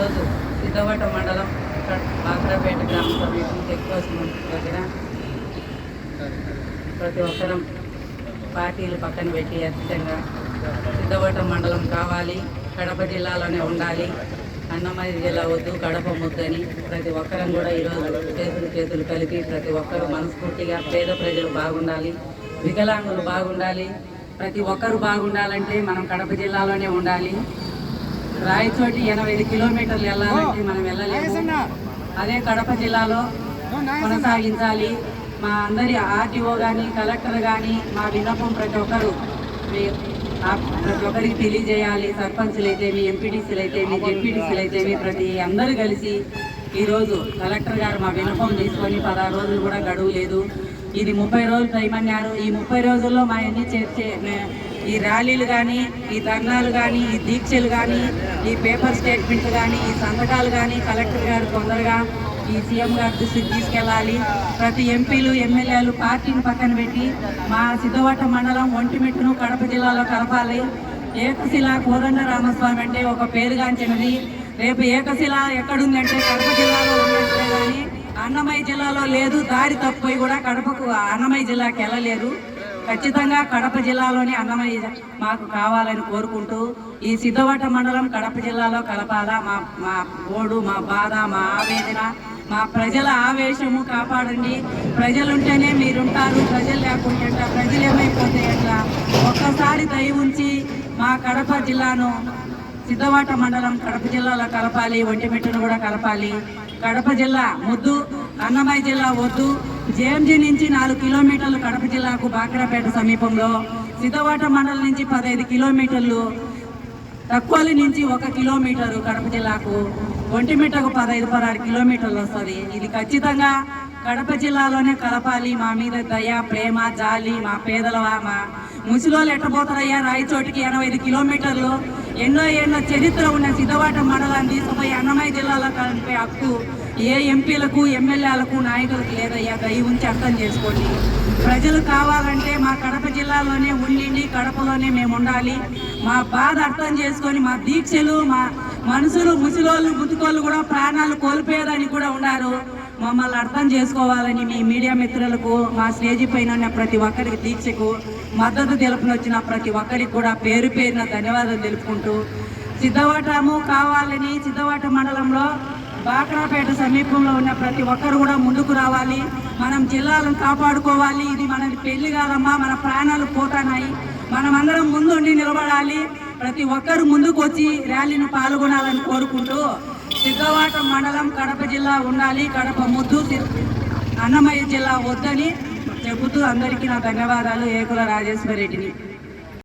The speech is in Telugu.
ఈరోజు సిద్ధవట మండలం బాక్రాపేట గ్రామ సమీపం చెక్పోస్ట్ దగ్గర ప్రతి ఒక్కరం పార్టీలు పక్కన పెట్టి ఖచ్చితంగా సిద్ధవట మండలం కావాలి కడప జిల్లాలోనే ఉండాలి. అన్నమయ్య జిల్లా వద్దు కడప ముద్దని ప్రతి ఒక్కరం కూడా ఈరోజు చేతులు చేతులు కలిపి ప్రతి ఒక్కరు మనస్ఫూర్తిగా పేద ప్రజలు బాగుండాలి వికలాంగులు బాగుండాలి. ప్రతి ఒక్కరు బాగుండాలంటే మనం కడప జిల్లాలోనే ఉండాలి. రాయచోటి ఎనభై ఐదు కిలోమీటర్లు వెళ్ళాలంటే మనం వెళ్ళలేము. అదే కడప జిల్లాలో కొనసాగించాలి. మా అందరి ఆర్టీఓ కానీ కలెక్టర్ కానీ మా విన్నపం ప్రతి ఒక్కరు. ప్రతి ఒక్కరికి తెలియజేయాలి. సర్పంచులు అయితేమి ఎంపీటీసీలు అయితేమి జెడ్పీటీసీలు అయితేమి ప్రతి అందరూ కలిసి ఈరోజు కలెక్టర్ గారు మా విన్నపం తీసుకొని పదహారు రోజులు కూడా గడువు లేదు. ఇది ముప్పై రోజులు టైం అన్నారు. ఈ ముప్పై రోజుల్లో మా అన్ని చేర్చే ఈ ర్యాలీలు కానీ ఈ ధర్నాలు కానీ ఈ దీక్షలు కానీ ఈ పేపర్ స్టేట్మెంట్లు కానీ ఈ సంతకాలు కానీ కలెక్టర్ గారు తొందరగా ఈ సీఎం గారి దృష్టికి తీసుకెళ్ళాలి. ప్రతి ఎంపీలు ఎమ్మెల్యేలు పార్టీని పక్కన పెట్టి మా సిద్ధవట మండలం ఒంటిమిట్టును కడప జిల్లాలో కలపాలి. ఏకశిలా కోదండ రామస్వామి అంటే ఒక పేరుగాంచినది. రేపు ఏకశిల ఎక్కడుందంటే కడప జిల్లాలో ఉన్నట్లే కానీ అన్నమయ్య జిల్లాలో లేదు దారి తప్పిపోయి కూడా కడపకు అన్నమయ్య జిల్లాకి వెళ్ళలేరు ఖచ్చితంగా కడప జిల్లాలోని అన్నమయ్య మాకు కావాలని కోరుకుంటూ ఈ సిద్ధవట మండలం కడప జిల్లాలో కలపాలా. మా మా ఓడు మా బాధ మా ఆవేదన మా ప్రజల ఆవేశము కాపాడండి. ప్రజలుంటేనే మీరుంటారు ప్రజలు లేకుంటే ఎట్లా? ప్రజలు ఏమైపోతే ఎట్లా? ఒక్కసారి దయ ఉంచి మా కడప జిల్లాను సిద్ధవాట మండలం కడప జిల్లాలో కలపాలి ఒంటిమిట్టను కూడా కలపాలి. కడప జిల్లా ముద్దు అన్నమయ్య జిల్లా వద్దు. జేఎంజీ నుంచి నాలుగు కిలోమీటర్లు కడప జిల్లాకు బాక్రాపేట సమీపంలో సిద్ధవాట మండలం నుంచి పదహైదు కిలోమీటర్లు తక్కువలి నుంచి ఒక కిలోమీటరు కడప జిల్లాకు. ఒంటిమిట్టకు పదహైదు పదహారు కిలోమీటర్లు వస్తుంది. ఇది ఖచ్చితంగా కడప జిల్లాలోనే కలపాలి. మా మీద దయ ప్రేమ జాలి మా పేదల వా- మా ముసిలోళ్ళు ఎట్టబోతారయ్యా రాయచోటికి ఎనభై ఐదు కిలోమీటర్లు. ఎన్నో ఎన్నో చరిత్ర ఉన్న సిద్ధవాట మండలాన్ని తీసుకుపోయి అన్నమయ్య జిల్లాలో కలిపే హక్కు ఏ ఎంపీలకు ఎమ్మెల్యేలకు నాయకులకు లేదయ్యా దయ ఉంచి అర్థం చేసుకోండి. ప్రజలు కావాలంటే మా కడప జిల్లాలోనే ఉండిండి కడపలోనే మేము ఉండాలి. మా బాధ అర్థం చేసుకొని మా దీక్షలు మా మనుషులు ముసలోళ్ళు ముతుకోళ్ళు కూడా ప్రాణాలు కోల్పోయేదానికి కూడా ఉన్నారు. మమ్మల్ని అర్థం చేసుకోవాలని మీ మీడియా మిత్రులకు మా స్టేజీ పైన ఉన్న ప్రతి ఒక్కరికి దీక్షకు మద్దతు తెలుపునొచ్చిన ప్రతి ఒక్కరికి కూడా పేరు పేరున ధన్యవాదాలు తెలుపుకుంటూ. సిద్ధవటము కావాలని సిద్ధవట మండలంలో బాక్రాపేట సమీపంలో ఉన్న ప్రతి ఒక్కరు కూడా ముందుకు రావాలి. మనం జిల్లాలను కాపాడుకోవాలి. ఇది మనకి పెళ్ళి కాదమ్మా మన ప్రాణాలు పోతానాయి. మనమందరం ముందుండి నిలబడాలి. ప్రతి ఒక్కరు ముందుకు వచ్చి ర్యాలీని పాల్గొనాలని కోరుకుంటూ సిద్ధవాట మండలం కడప జిల్లా ఉండాలి. కడప ముద్దు అన్నమయ్య జిల్లా వద్దని చెబుతూ అందరికీ నా ధన్యవాదాలు. ఏకుల రాజేశ్వర రెడ్డిని.